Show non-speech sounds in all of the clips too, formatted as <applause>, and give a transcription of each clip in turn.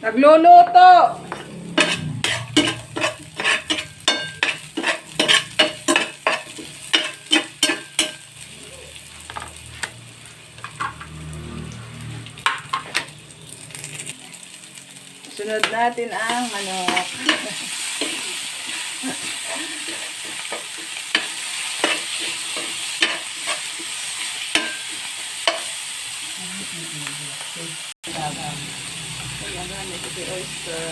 Nagluluto! Sunod natin ang manok. <laughs> May puti oyster.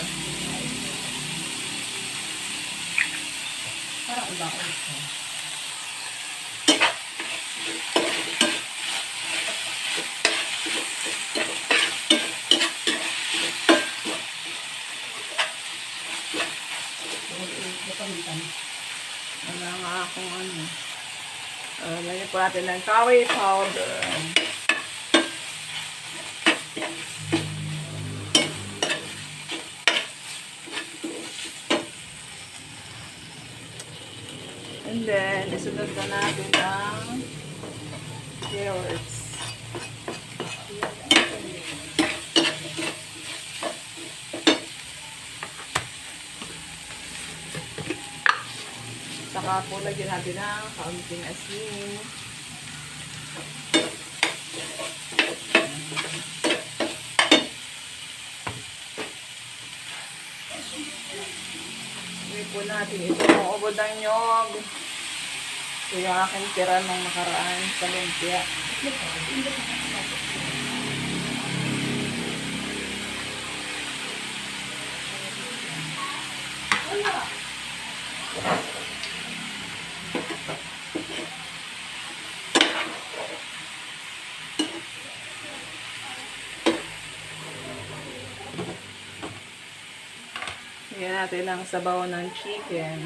Parang ibang oyster. Wala nga akong ano. Uh, po natin ng kawi powder. And then, isunod na natin ang carrots. Saka po lagyan natin ng kaunting asin. Hindi po natin ito ang ubod ng nyog. Ito yung aking tira nung nakaraan sa lumpia. Lagyan natin ang sabaw ng chicken.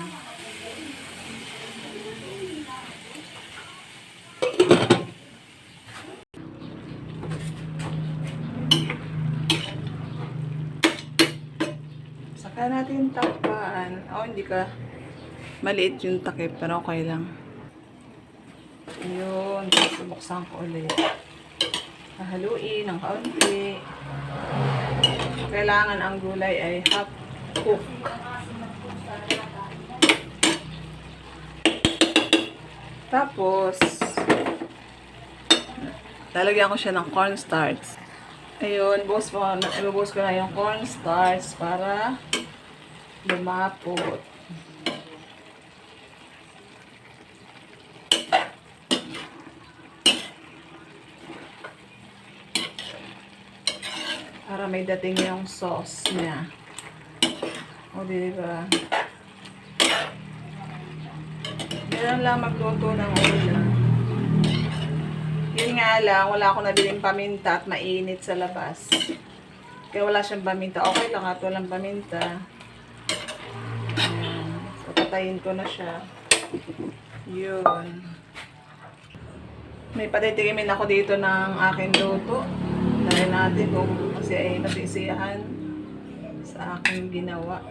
Saka natin takpan. Oh, hindi ka maliit yung takip, pero okay lang. Ayun, subuksan ko ulit. Hahaluin ng kaunti. Kailangan ang gulay ay half cook. Tapos, lalagyan ko siya ng cornstarch. Ayun, buhos ko, ibubuhos ko na yung cornstarch para lumapot. Para may dating yung sauce niya. O, di ba? Ganun lang magluto ng ulam. Yun nga lang, wala akong nabiling paminta at mainit sa labas. Kaya wala siyang paminta. Okay lang at walang paminta. Ayan. So, patayin ko na siya. Yun. May patitikimin ako dito ng aking luto. Dahil natin kung kasi ay nasisiyahan sa aking ginawa.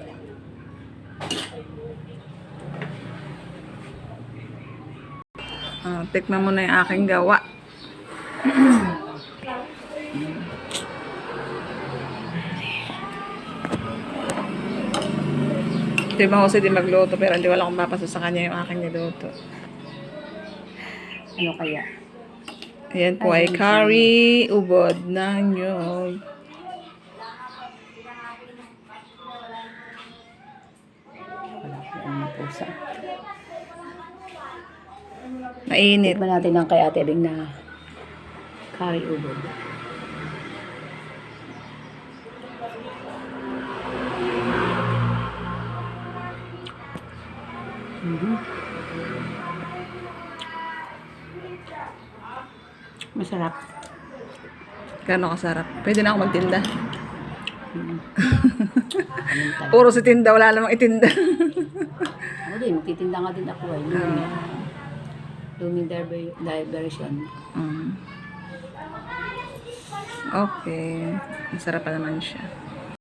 Ah, tikman mo na yung aking gawa. Di ba kasi di magluto pero hindi wala akong mapasa sa kanya yung aking niluto. Ano kaya? Ayan po ay curry, ubod ng nyog. Wala ko ang pusa. Mainit. Tikman natin ang kay Ate Bing na curry ubod. Mhm. Masarap. Gano'ng kasarap. Pwede na ako magtinda. Mhm. <laughs> Puro si tinda, wala namang itinda. <laughs> Ako din, magtitinda nga din ako ay Lumi. Luming diver- diversion. Mm. Okay. Masarap pa naman siya.